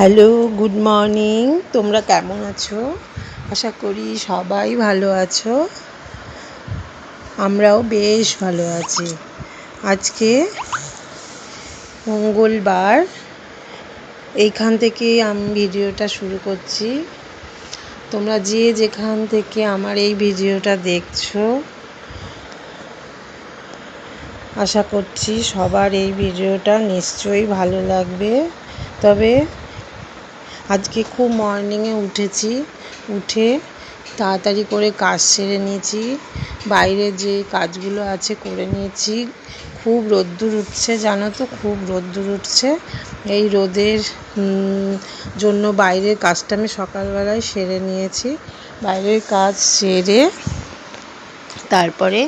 Hello, good morning. তোমরা কেমন আছো? আশা করি সবাই ভালো আছো। আমরাও বেশ ভালো আছি। আজকে মঙ্গলবার। এইখান থেকে আমি ভিডিওটা শুরু করছি। তোমরা যে যেখান থেকে আমার এই ভিডিওটা দেখছ, আশা করছি সবার এই ভিডিওটা নিশ্চয়ই ভালো লাগবে। তবে আজকে খুব মর্নিংয়ে উঠেছি, উঠে তাড়াতাড়ি করে কাজ সেরে নিয়েছি, বাইরে যে কাজগুলো আছে করে নিয়েছি। খুব রোদ্দুর উঠছে, জানো তো? খুব রোদ্দুর উঠছে। এই রোদের জন্য বাইরের কাজটা আমি সকালবেলায় সেরে নিয়েছি। বাইরের কাজ সেরে তারপরে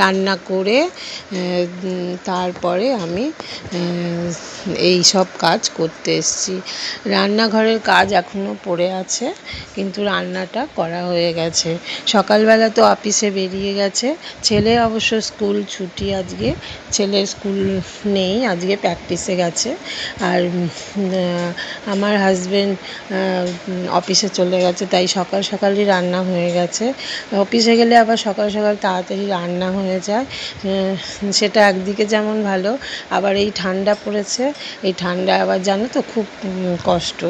রান্না করে তারপরে আমি এই সব কাজ করতে এসেছি। রান্নাঘরের কাজ এখনও পড়ে আছে, কিন্তু রান্নাটা করা হয়ে গেছে। সকালবেলা তো অফিসে বেরিয়ে গেছে। ছেলে অবশ্য স্কুল ছুটি আজকে, ছেলের স্কুল নেই, আজকে প্র্যাকটিসে গেছে। আর আমার হাজব্যান্ড অফিসে চলে গেছে, তাই সকাল সকালই রান্না হয়ে গেছে। অফিসে গেলে আবার সকাল সকাল তাড়াতাড়ি রান্না হয়ে যায়। সেটা একদিকে যেমন ভালো, আবার এই ঠান্ডা পড়েছে, এই ঠান্ডা আবার জানো তো খুব কষ্ট।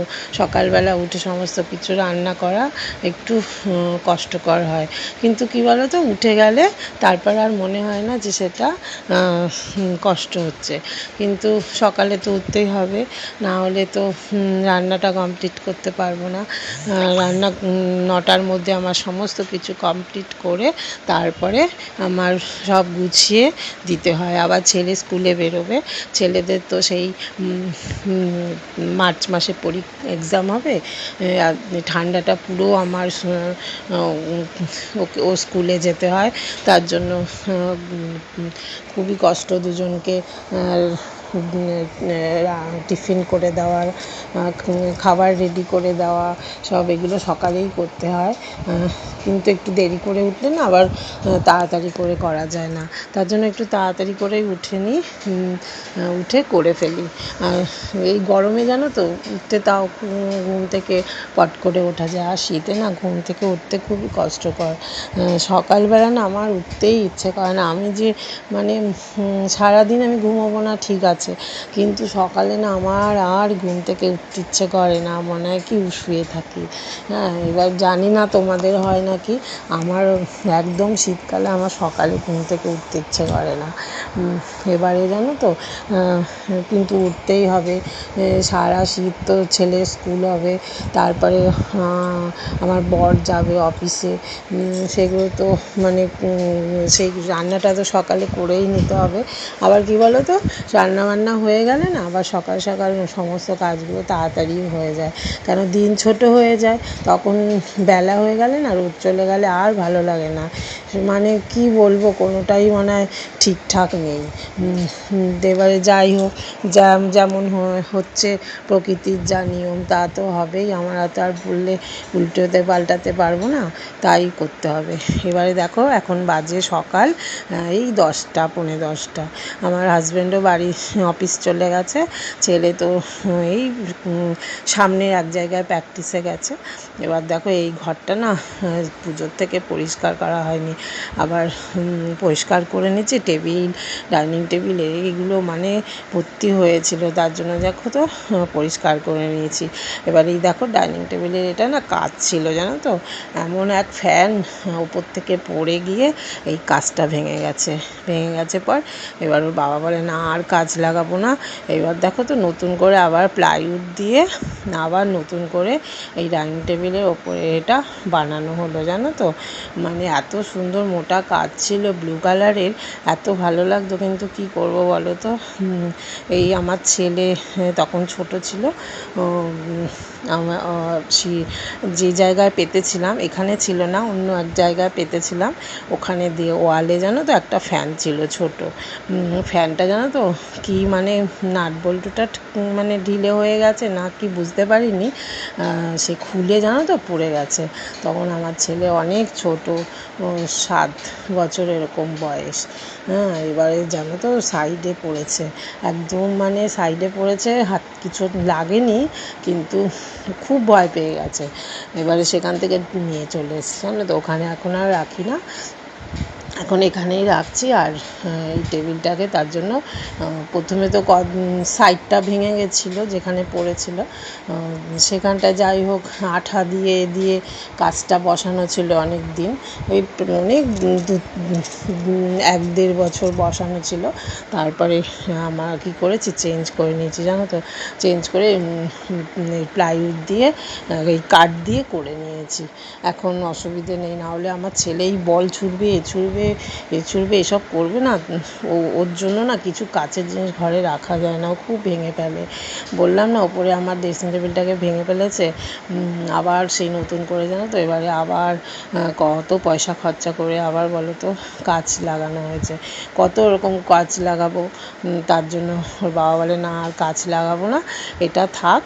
সকালবেলা উঠে সমস্ত কিছু রান্না করা একটু কষ্টকর হয়। কিন্তু কী বলো তো উঠে গেলে তারপর আর মনে হয় না যে সেটা কষ্ট হচ্ছে। কিন্তু সকালে তো উঠতেই হবে, না হলে তো রান্নাটা কমপ্লিট করতে পারব না। রান্না নটার মধ্যে আমার সমস্ত কিছু কমপ্লিট করে তারপরে আমার সব গুছিয়ে দিতে হয়। আবার ছেলে স্কুলে বেরোবে। ছেলেদের তো সেই মার্চ মাসে পরি এক্সাম হবে। ঠান্ডাটা পুরো আমার ওকে, ও স্কুলে যেতে হয়। তার জন্য খুবই কষ্ট দুজনকে। টিফিন করে দেওয়ার খাবার রেডি করে দেওয়া, সব এগুলো সকালেই করতে হয়। কিন্তু একটু দেরি করে উঠলে না আবার তাড়াতাড়ি করে করা যায় না। তার জন্য একটু তাড়াতাড়ি করেই উঠে নিই উঠে করে ফেলি। এই গরমে জানো তো, উঠতে তাও ঘুম থেকে পট করে ওঠা যায়। আর শীতে না ঘুম থেকে উঠতে খুবই কষ্টকর। সকালবেলা না আমার উঠতেই ইচ্ছে করে না। আমি যে মানে সারাদিন আমি ঘুমোবো না ঠিক আছে। কিন্তু সকালে না আমার আর ঘুম থেকে উঠতে ইচ্ছে করে না, মনে হয় কি শুয়ে থাকি। হ্যাঁ এবার জানি না তোমাদের হয় নাকি। আমার একদম শীতকালে আমার সকালে ঘুম থেকে উঠতে ইচ্ছে করে না। এবারে জানো তো কিন্তু উঠতেই হবে। সারা শীত তো ছেলের স্কুল হবে, তারপরে আমার বর যাবে অফিসে। সেগুলো তো মানে সেই রান্নাটা তো সকালে করেই নিতে হবে। আবার কী বলো তো রান্নাবান্না হয়ে গেলে না, আবার সকাল সকাল সমস্ত কাজগুলো তাড়াতাড়ি হয়ে যায়। কেন দিন ছোট হয়ে যায়, তখন বেলা হয়ে গেলে না, রোদ চলে গেলে আর ভালো লাগে না। মানে কি বলব, কোনোটাই মনে হয় ঠিকঠাক নেই এবারে যাই হোক, যা যেমন হচ্ছে প্রকৃতির যা নিয়ম, তা তো হবেই। আমরা তো আর বললে উল্টোতে পাল্টাতে পারব না, তাই করতে হবে। এবারে দেখো, এখন বাজে সকাল এই দশটা, পৌনে দশটা। আমার হাজব্যান্ডও বাড়ি অফিস চলে গেছে। ছেলে তো এই সামনের এক জায়গায় প্র্যাকটিসে গেছে। এবার দেখো, এই ঘরটা না পুজোর থেকে পরিষ্কার করা হয়নি। আবার পরিষ্কার করে নিচ্ছি, টেবিল ডাইনিং টেবিল এইগুলো মানে ভর্তি হয়েছিল। তার জন্য দেখো তো পরিষ্কার করে নিয়েছি। এবার এই দেখো ডাইনিং টেবিলের এটা না কাজ ছিল, জানো তো? এমন এক ফ্যান উপর থেকে পড়ে গিয়ে এই কাজটা ভেঙে গেছে। ভেঙে গেছে পর এবার ওর বাবা বলে, না, আর কাজ লাগাবো না। এবার দেখো তো নতুন করে আবার প্লাইউড দিয়ে আবার নতুন করে এই ডাইনিং টেবিলের ওপরে এটা বানানো হলো, জানো তো? মানে এত সুন্দর মোটা কাজ ছিল, ব্লু কালারের, এত ভালো লাগতো কিন্তু কি করব বলো তো? এই আমার ছেলে তখন ছোট ছিল। যে জায়গায় পেতেছিলাম, এখানে ছিল না, অন্য এক জায়গায় পেতেছিলাম। ওখানে দিয়ে ওয়ালে জানো তো একটা ফ্যান ছিল ছোট। ফ্যানটা জানো তো কি মানে নাট বল্টুটা মানে ঢিলে হয়ে গেছে, না কি বুঝতে পারিনি। সে খুলে জানো তো পড়ে গেছে। তখন আমার ছেলে অনেক ছোট সাত বছর এরকম বয়স। হ্যাঁ এবার এবারে জানো তো সাইডে পড়েছে। একদম মানে সাইডে পড়েছে, হাত কিছু লাগেনি, কিন্তু খুব ভয় পেয়ে গেছে। এবারে সেখান থেকে নিয়ে চলে এসেছি। জানো তো, ওখানে এখন আর রাখি না। এখন এখানেই রাখছি আর এই টেবিলটাকে তার জন্য প্রথমে তো সাইডটা ভেঙে গেছিল যেখানে পড়েছিল সেখানটা যাই হোক, আঠা দিয়ে দিয়ে কাজটা বসানো ছিল অনেক দিন, ওই অনেক এক দেড় বছর বসানো ছিল, তারপরে আমরা কী করেছি, চেঞ্জ করে নিয়েছি, জানো তো, চেঞ্জ করে প্লাইউড দিয়ে এই কাঠ দিয়ে করে নিয়েছি, এখন অসুবিধে নেই, না হলে আমার ছেলেই বল ছুড়বে, এ ছুড়বে এ ছুড়বে এসব করবে না। ও, ওর জন্য না কিছু কাচের জিনিস ঘরে রাখা যায় না, ও খুব ভেঙে ফেলে। বললাম না, ওপরে আমার ড্রেসিং টেবিলটাকে ভেঙে ফেলেছে। আবার সেই নতুন করে, জানো তো, এবারে আবার কত পয়সা খরচা করে আবার বলো তো, কাচ লাগানো হয়েছে। কত রকম কাচ লাগাবো? তার জন্য ওর বাবা বলে, না, আর কাচ লাগাবো না, এটা থাক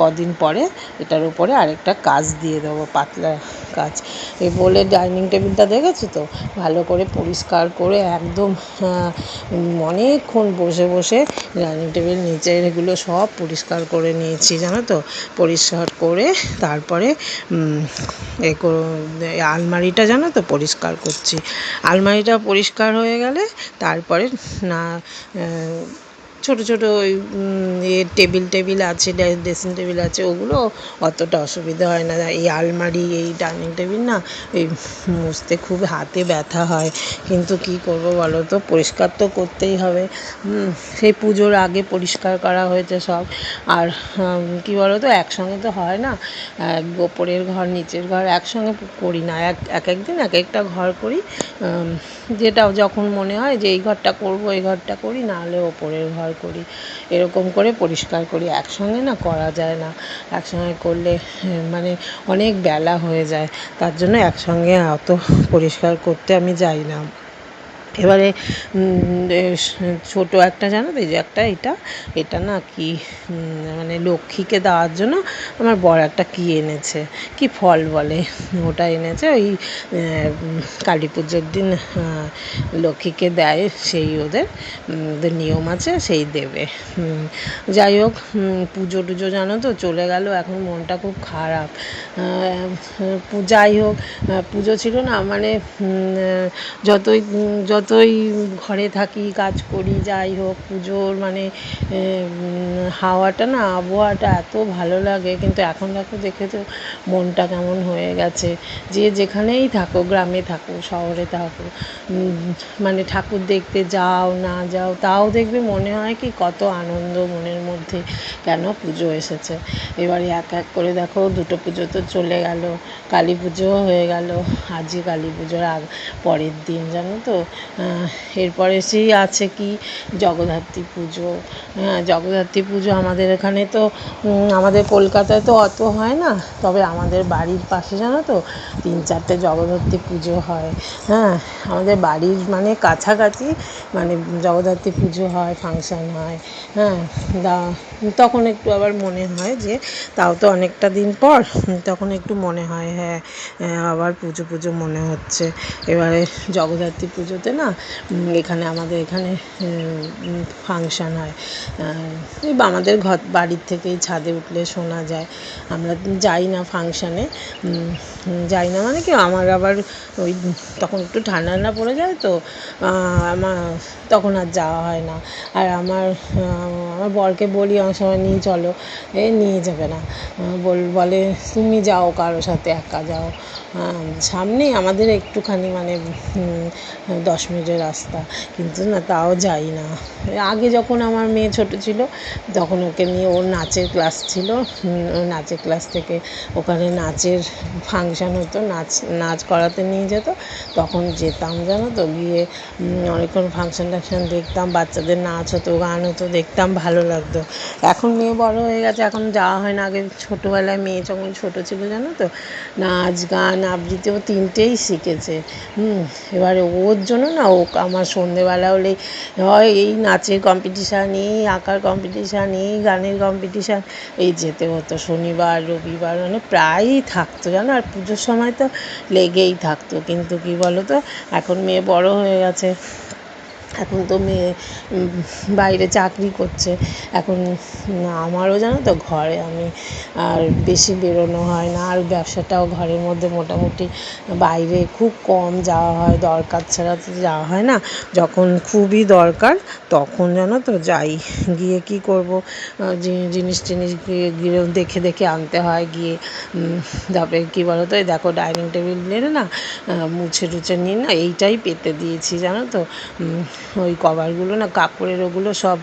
কদিন পরে এটার উপরে আরেকটা কাজ দিয়ে দেবো, পাতলা কাজ এই বলে ডাইনিং টেবিলটা দেখেছ তো? ভালো করে পরিষ্কার করে একদম অনেকক্ষণ বসে বসে ডাইনিং টেবিল নিচের এগুলো সব পরিষ্কার করে নিয়েছি, জানো তো? পরিষ্কার করে তারপরে আলমারিটা জানো তো? পরিষ্কার করছি। আলমারিটা পরিষ্কার হয়ে গেলে তারপরে না ছোটো ছোটো ওই টেবিল টেবিল আছে ড্রেসিং টেবিল আছে, ওগুলো অতটা অসুবিধা হয় না। এই আলমারি, এই ডাইনিং টেবিল না, এই মুছতে খুব হাতে ব্যথা হয়। কিন্তু কী করব বলো তো? পরিষ্কার তো করতেই হবে। সেই পুজোর আগে পরিষ্কার করা হয়েছে সব। আর কি বলো তো? একসঙ্গে তো হয় না। ওপরের ঘর, নিচের ঘর একসঙ্গে করি না। এক এক একদিন এক একটা ঘর করি। যেটা যখন মনে হয় যে এই ঘরটা করব, এই ঘরটা করি নাহলে ওপরের ঘর করি। এরকম করে পরিষ্কার করি। একসঙ্গে না করা যায় না। একসঙ্গে করলে মানে অনেক বেলা হয়ে যায়। তার জন্য একসঙ্গে অত পরিষ্কার করতে আমি যাই না। এবারে ছোটো একটা জানো তো, এই যে একটা এটা এটা না কি মানে লক্ষ্মীকে দেওয়ার জন্য আমার বর একটা কী এনেছে, কি ফল বলে, ওটা এনেছে ওই কালী পুজোর দিন লক্ষ্মীকে দেয়, সেই ওদের নিয়ম আছে, সেই দেবে যাই হোক পুজো টুজো জানো তো, চলে গেল, এখন মনটা খুব খারাপ যাই হোক পুজো ছিল না মানে যতই যতই ঘরে থাকি, কাজ করি, যাই হোক, পুজোর মানে হাওয়াটা না, আবহাওয়াটা এত ভালো লাগে, কিন্তু এখন দেখো দেখে তো মনটা কেমন হয়ে গেছে। যে যেখানেই থাকো গ্রামে থাকো শহরে থাকো মানে ঠাকুর দেখতে যাও, না যাও, তাও দেখবে মনে হয় কি কত আনন্দ মনের মধ্যে কেন পুজো এসেছে। এবারে এক এক করে দেখো, দুটো পুজো তো চলে গেল, কালী পুজোও হয়ে গেল, আজই কালী পুজোর আগ, পরের দিন, জানো তো? এরপরে সেই আছে কি? জগদ্ধাত্রী পুজো। হ্যাঁ জগদ্ধাত্রী পুজো আমাদের এখানে তো আমাদের কলকাতায় তো অত হয় না। তবে আমাদের বাড়ির পাশে, জানো তো, তিন চারটে জগদ্ধাত্রী পুজো হয়। হ্যাঁ আমাদের বাড়ির মানে কাছাকাছি মানে জগদ্ধাত্রী পুজো হয়, ফাংশান হয়। হ্যাঁ দা তখন একটু আবার মনে হয় যে, তাও তো অনেকটা দিন পর, তখন একটু মনে হয় হ্যাঁ আবার পুজো পুজো মনে হচ্ছে। এবারে জগদ্ধাত্রী পুজোতে না এখানে আমাদের এখানে ফাংশান হয়। এই আমাদের ঘর, বাড়ির থেকেই ছাদে উঠলে শোনা যায়। আমরা যাই না ফাংশানে যাই না মানে কি, আমার আবার ওই তখন একটু ঠান্ডা ঠান্ডা পড়ে যায় তো আমার তখন আর যাওয়া হয় না। আর আমার আমার বরকে বলি অনেক সময়, নিয়ে চলো। এ নিয়ে যাবে না। বল, বলে, তুমি যাও কারোর সাথে, একা যাও। সামনেই আমাদের একটুখানি মানে দশ মিনিটের রাস্তা। কিন্তু না, তাও যাই না। আগে যখন আমার মেয়ে ছোটো ছিল, তখন ওকে নিয়ে ওর নাচের ক্লাস ছিল। নাচের ক্লাস থেকে ওখানে নাচের ফাংশান হতো, নাচ নাচ করাতে নিয়ে যেত। তখন যেতাম জানো তো, গিয়ে অনেকক্ষণ ফাংশান টাংশান দেখতাম, বাচ্চাদের নাচ হতো, গান হতো, দেখতাম, ভালো ভালো লাগতো। এখন মেয়ে বড় হয়ে গেছে, এখন যাওয়া হয় না। আগে ছোটোবেলায় মেয়ে যখন ছোটো ছিল জানো তো, নাচ, গান, আবৃত্তি, ও তিনটেই শিখেছে। হুম, এবারে ওর জন্য না, ও আমার সন্ধেবেলা হলেই হয় এই নাচের কম্পিটিশান এই আঁকার কম্পিটিশান এই গানের কম্পিটিশান এই যেতে হতো। শনিবার, রবিবার মানে প্রায়ই থাকতো জানো, আর পুজোর সময় তো লেগেই থাকতো। কিন্তু কি বলো তো এখন মেয়ে বড় হয়ে গেছে। এখন তো মেয়ে বাইরে চাকরি করছে। এখন আমারও জানো তো ঘরে আমি আর বেশি বেরোনো হয় না। আর ব্যবসাটাও ঘরের মধ্যে মোটামুটি বাইরে খুব কম যাওয়া হয়। দরকার ছাড়া তো যাওয়া হয় না। যখন খুবই দরকার, তখন জানো তো যাই। গিয়ে কি করব? জিনিস টিনিস গিয়ে গিয়ে দেখে দেখে আনতে হয়। গিয়ে তারপরে কী বলো তো এই দেখো ডাইনিং টেবিলের না মুছে টুছে নিয়ে না। এইটাই পেতে দিয়েছি, জানো তো। ওই কভারগুলো না, কাপড়ের ওগুলো সব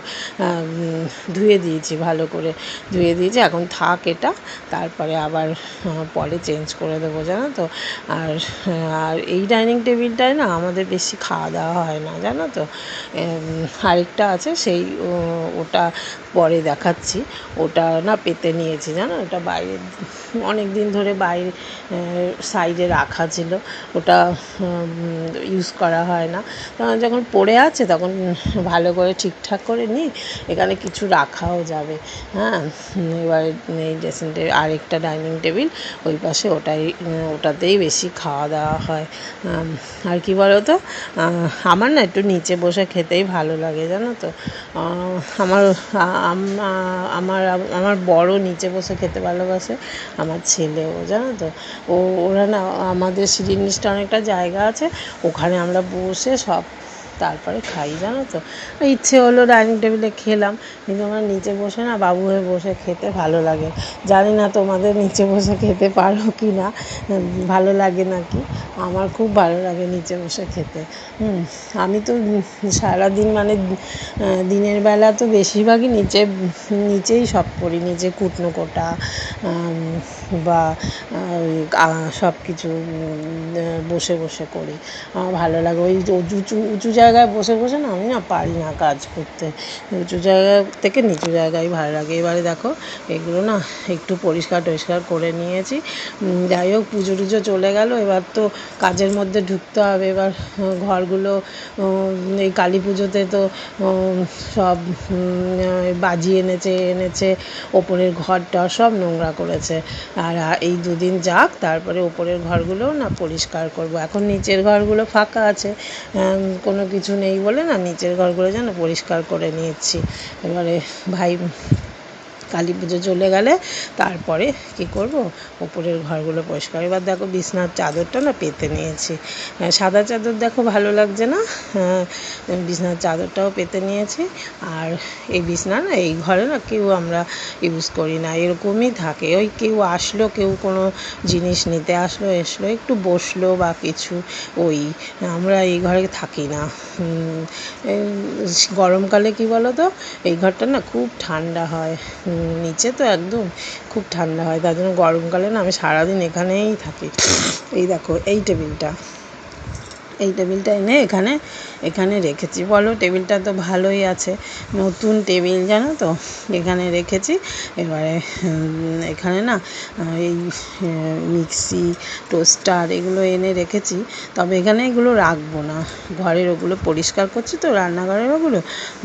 ধুয়ে দিয়েছি ভালো করে। ধুয়ে দিয়েছি, এখন থাক এটা, তারপরে আবার পরে চেঞ্জ করে দেবো, জানো তো। আর আর এই ডাইনিং টেবিলটায় না আমাদের বেশি খাওয়া দাওয়া হয় না, জানো তো। আরেকটা আছে, সেই ওটা পরে দেখাচ্ছি। ওটা না পেতে নিয়েছি, জানো, ওটা বাইরে, অনেক দিন ধরে বাইরে সাইডে রাখা ছিল। ওটা ইউজ করা হয় না। যখন পড়ে আছে তখন ভালো করে ঠিকঠাক করে নিই। এখানে কিছু রাখাও যাবে। হ্যাঁ এবারে এই ড্রেসিং টেবিল, আরেকটা ডাইনিং টেবিল ওই পাশে ওটাই ওটাতেই বেশি খাওয়া দাওয়া হয়। আর কি বলো তো আমার না একটু নিচে বসে খেতেই ভালো লাগে, জানো তো? আমার আমার আমার বড় নিচে বসে খেতে ভালোবাসে আমার ছেলেও, জানো তো? ও, ওরা না, আমাদের সিঁড়ির নিচটা অনেকটা জায়গা আছে। ওখানে আমরা বসে সব তারপরে খাই, জানো তো? ইচ্ছে হলো ডাইনিং টেবিলে খেলাম, কিন্তু আমার নিচে বসে না বাবু হয়ে বসে খেতে ভালো লাগে। জানি না তোমাদের নিচে বসে খেতে পারো কি না ভালো লাগে নাকি? আমার খুব ভালো লাগে নিচে বসে খেতে। হুম, আমি তো সারাদিন মানে দিনের বেলা তো বেশিরভাগই নিচে, নিচেই সব করি, নিচে কুটনো কোটা বা সব কিছু বসে বসে করি। আমার ভালো লাগে, ওই উঁচু উঁচু জায়গায় বসে বসে না আমি না পারি না কাজ করতে। উঁচু জায়গা থেকে নিচু জায়গায় ভালো লাগে। এবারে দেখো, এগুলো না একটু পরিষ্কার টরিষ্কার করে নিয়েছি। যাই হোক, পুজো টুজো চলে গেল। এবার তো কাজের মধ্যে ঢুকতে হবে। এবার ঘরগুলো এই কালী পুজোতে তো সব বাজি এনেছে এনেছে, ওপরের ঘরটা সব নোংরা করেছে। আর এই দুদিন যাক, তারপরে ওপরের ঘরগুলোও না পরিষ্কার করব। এখন নিচের ঘরগুলো ফাঁকা আছে। কোনো কিছু নেই বলে না নিচের ঘরগুলো যেন পরিষ্কার করে নিয়েছি। এবারে ভাই কালী পুজো চলে গেলে তারপরে কি করব? ওপরের ঘরগুলো পরিষ্কার এবার দেখো বিছনার চাদরটা না পেতে নিয়েছি। সাদা চাদর দেখো ভালো লাগছে না? হ্যাঁ, বিছনার চাদরটাও পেতে নিয়েছি। আর এই বিছনা না এই ঘরে না কেউ আমরা ইউজ করি না। এরকমই থাকে। ওই কেউ আসলো কেউ কোনো জিনিস নিতে আসলো এসলো একটু বসল বা কিছু ওই। আমরা এই ঘরে থাকি না। গরমকালে কি বলো তো এই ঘরটা না খুব ঠান্ডা হয়। নিচে তো একদম খুব ঠান্ডা হয়, তার জন্য গরমকালে না আমি সারাদিন এখানেই থাকি। এই দেখো, এই টেবিলটা। এই টেবিলটা এনে এখানে এখানে রেখেছি। বলো, টেবিলটা তো ভালোই আছে। নতুন টেবিল, জানো তো? এখানে রেখেছি। এবারে এখানে না এই মিক্সি, টোস্টার এগুলো এনে রেখেছি। তবে এখানে এগুলো রাখব না। ঘরের ওগুলো পরিষ্কার করছি তো, রান্নাঘরের ওগুলো।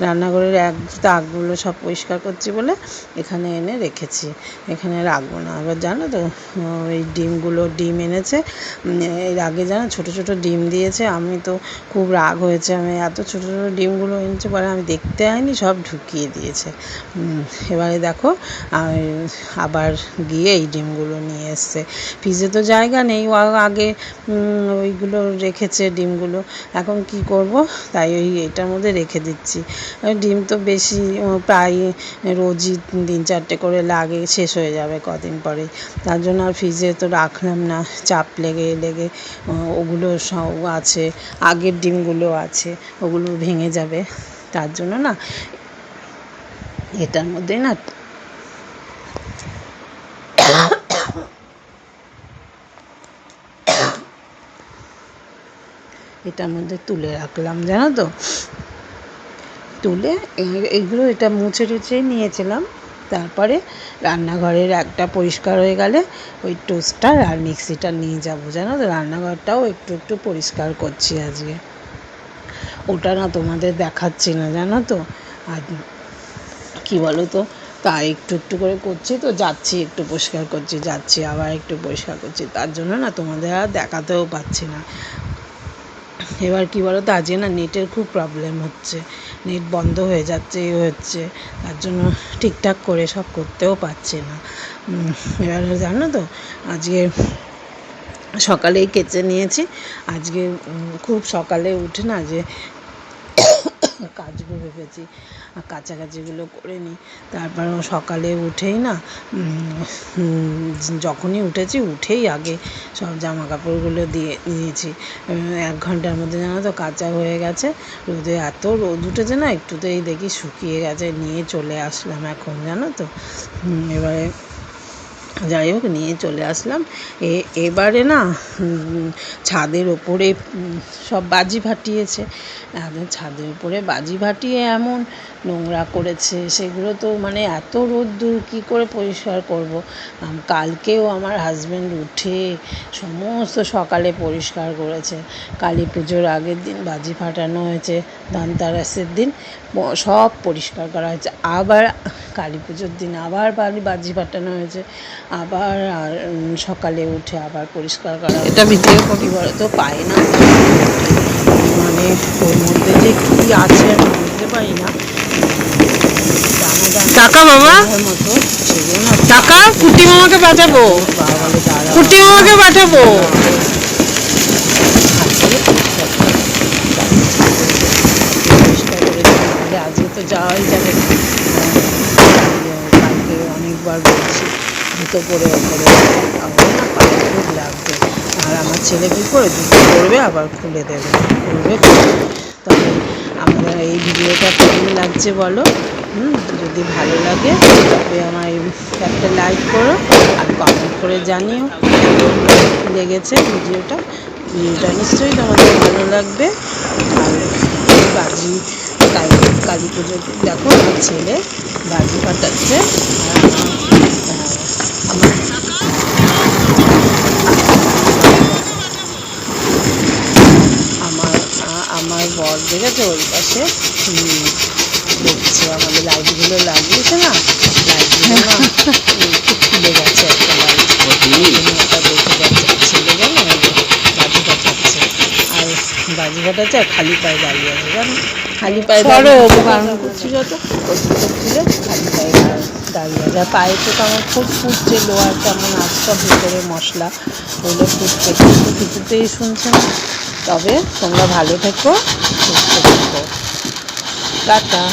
রান্নাঘরের এক তাকগুলো সব পরিষ্কার করছি বলে এখানে এনে রেখেছি। এখানে রাখব না। এবার জানো তো এই ডিমগুলো ডিম এনেছে। এর আগে জানো, ছোট ছোট ডিম দিয়েছে। আমি তো খুব রাগ হয়েছে আমি এত ছোট ছোট ডিমগুলো এনেছে পরে আমি দেখতে আইনি, সব ঢুকিয়ে দিয়েছে। এবারে দেখো, আমি আবার গিয়ে এই ডিমগুলো নিয়ে এসছে। ফ্রিজে তো জায়গা নেই, ও আগে ওইগুলো রেখেছে ডিমগুলো। এখন কি করব? তাই ওই এটার মধ্যে রেখে দিচ্ছি। ডিম তো বেশি প্রায় রোজই তিন চারটে করে লাগে, শেষ হয়ে যাবে কদিন পরে তার জন্য আর ফ্রিজে তো রাখলাম না, চাপ লেগে লেগে ওগুলো সব আছে, আগের ডিমগুলো আছে। ওগুলো ভেঙে যাবে। তার জন্য না, এটার মধ্যে না এটার মধ্যে তুলে রাখলাম, জানো তো? তুলে এগুলো এটা মুছে টুছে নিয়েছিলাম। তারপরে রান্নাঘরের একটা পরিষ্কার হয়ে গেলে ওই টোস্টার আর মিক্সিটা নিয়ে যাব, জানো তো? রান্নাঘরটাও একটু একটু পরিষ্কার করছি আজকে। ওটা না তোমাদের দেখাচ্ছি না, জানো তো? আর কি বলো তো তা একটু একটু করে করছি তো, যাচ্ছি, একটু পরিষ্কার করছি, যাচ্ছি, আবার একটু পরিষ্কার করছি। তার জন্য না তোমাদের আর দেখাতেও পাচ্ছি না। এবার কি বলো তো আজকে না নেটের খুব প্রবলেম হচ্ছে। নেট বন্ধ হয়ে যাচ্ছে, এ হচ্ছে। তার জন্য ঠিকঠাক করে সব করতেও পারছি না। এবার জানো তো, আজকে সকালেই কেচে নিয়েছি। আজকে খুব সকালে উঠে না যে কাচবো ভেবেছি কাছাকাছিগুলো করে নিই। তারপর সকালে উঠেই না যখনই উঠেছি, উঠেই আগে সব জামা কাপড়গুলো দিয়ে নিয়েছি। এক ঘণ্টার মধ্যে জানো তো কাঁচা হয়ে গেছে। রোদে এত রোদ উঠেছে না, একটুতেই দেখি শুকিয়ে গেছে, নিয়ে চলে আসলাম এখন, জানো তো। এবারে যাই হোক, নিয়ে চলে আসলাম। এ, এবারে না ছাদের ওপরে সব বাজি ফাটিয়েছে। এখন ছাদের উপরে বাজি ফাটিয়ে এমন নোংরা করেছে, সেগুলো তো মানে এত রোদ্দুর, কী করে পরিষ্কার করব? কালকেও আমার হাজব্যান্ড উঠে সমস্ত সকালে পরিষ্কার করেছে। কালী পুজোর আগের দিন বাজি ফাটানো হয়েছে, ধনতেরাসের দিন সব পরিষ্কার করা হয়েছে। আবার কালী পুজোর দিন আবার বাজি ফাটানো হয়েছে। আবার আর সকালে উঠে আবার পরিষ্কার করা এটা ভিডিও করি? বলে তো পায় না। মানে ওর মধ্যে যে কী আছে আমি বুঝতে পারি না। টাকা মামা? টাকা কুটি মামাকে পাঠাবো। কুটি মামাকে পাঠাবো পরিষ্কার করে দিতে হবে। আজকে তো যাওয়াই যাবে না। কালকে অনেকবার বলছি জুতো পরে ওপরে খুব লাগবে। আর আমার ছেলে কী করে? জুতো পরবে আবার খুলে দেবে। খুলবে। তবে আমরা এই ভিডিওটা কেমন লাগছে বলো? যদি ভালো লাগে, তবে আমার এই একটা লাইক করো আর কমেন্ট করে জানিও লেগেছে ভিডিওটা। ভিডিওটা নিশ্চয়ই তোমাদের ভালো লাগবে। আর বাজি, কালী কালী দিন দেখো, আমার ছেলে বাজি ফাটাচ্ছে। আর আমার আমার বর দেখেছে ওই পাশে? দেখছি দেখছে আমাদের লাইটগুলো লাগিয়েছে না? লাইটগুলো না উম, খুব খুলে গেছে একটা লাইট ওটা দেখে যাচ্ছে ছেলে জানো ওই যে বাজি ফাটাচ্ছে আর বাজি ফাটাচ্ছে আর খালি পায়ে দাঁড়িয়ে আছে জানো? খালি পায়ে দাঁড়িয়ে করছিল তো ওই খালি পায়ে দাঁড়িয়ে আছে। আর পায়ে তো আমার খুব ফুটছে লোয়ার তেমন আজকা ভিতরে মশলা ওগুলো ফুটছে। কিন্তু কিছুতেই শুনছে না। তবে তোমরা ভালো থেকো সুস্থ থেকো। টাটা।